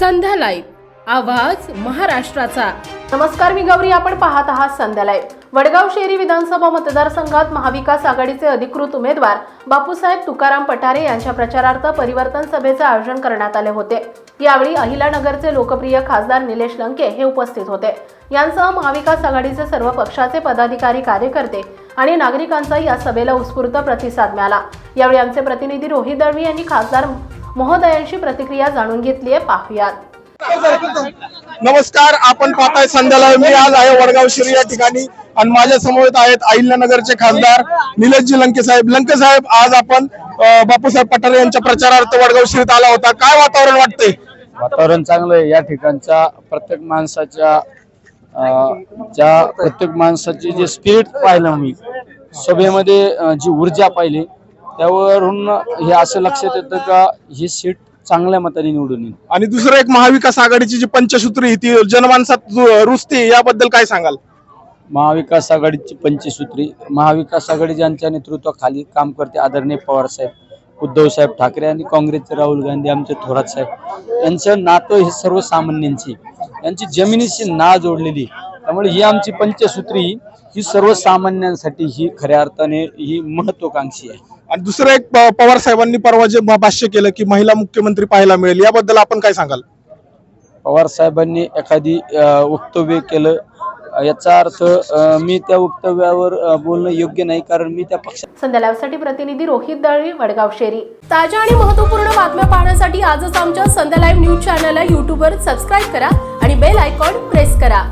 संध्या live आवाज महाराष्ट्राचा. नमस्कार मी गौरी. आपण पाहत आहात संध्यालय वडगाव शेरी विधानसभा मतदारसंघात महाविकास आघाडीचे अधिकृत उमेदवार बापूसाहेब तुकाराम पठारे यांच्या प्रचारार्थ परिवर्तन सभेचे आयोजन करण्यात आले होते. यावेळी अहिलानगरचे लोकप्रिय खासदार निलेश लंके हे उपस्थित होते. यांसह महाविकास आघाडीचे सर्व पक्षाचे पदाधिकारी कार्यकर्ते आणि नागरिकांचा या सभेला उत्स्फूर्त प्रतिसाद मिळाला. यावेळी आमचे प्रतिनिधी रोहित दळवी यांनी खासदार महोदयांची प्रतिक्रिया जाणून घेतली आहे पाहुयात. नमस्कार आपण पाहताय संध्याला मी आज आहे वडगाव श्री या ठिकाणी आणि माझ्यासमोर आहेत अहिल्यानगरचे खासदार निलेशजी लंके साहेब. लंके साहेब आज आपण बापूसाहेब पठारे यांच्या प्रचारार्थ वडगाव श्रीत आला होता. काय वातावरण वाटतंय? वातावरण चांगलं आहे. या ठिकाणच्या प्रत्येक माणसाच्या अं, ज्या प्रत्येक माणसाची जे स्पिरिट पाहिलं मी सभेमध्ये जी ऊर्जा पाहिली त्यावरून हे असं लक्षात येतं का ही सीट चांगल्या मताने निवडून येईल. आणि दुसरं एक महाविकास आघाडीची जी पंचसूत्री आहे, ती जनमानसात रु- रुजते याबद्दल काय सांगाल? महाविकास आघाडीची पंचसूत्री महाविकास आघाडी ज्यांच्या नेतृत्वाखाली काम करते आदरणीय पवार साहेब उद्धव साहेब ठाकरे आणि काँग्रेसचे राहुल गांधी आमचे थोरात साहेब यांचं नातं हे सर्वसामान्यांची यांची जमिनीशी ना जोडलेली त्यामुळे ही आमची पंचसूत्री ही सर्वसामान्यांसाठी ही खऱ्या अर्थाने ही महत्वाकांक्षी आहे. आणि दुसरं एक प- पवार साहेबांनी परवा जे भाष्य केलं की महिला मुख्यमंत्री पाहायला मिळेल याबद्दल आपण काय सांगाल? पवार साहेबांनी एखादी वक्तव्य केलं याचा अर्थ मी त्या वक्तव्यावर बोलणं योग्य नाही कारण मी त्या पक्षा संध्या लाईव्हसाठी प्रतिनिधी रोहित दळवी वडगाव शेरी. ताज्या आणि महत्त्वपूर्ण बातम्या पाहण्यासाठी आजच आमच्या संध्या लाईव्ह न्यूज चॅनलला यूट्यूबवर सबस्क्राईब करा आणि बेल आयकॉन प्रेस करा.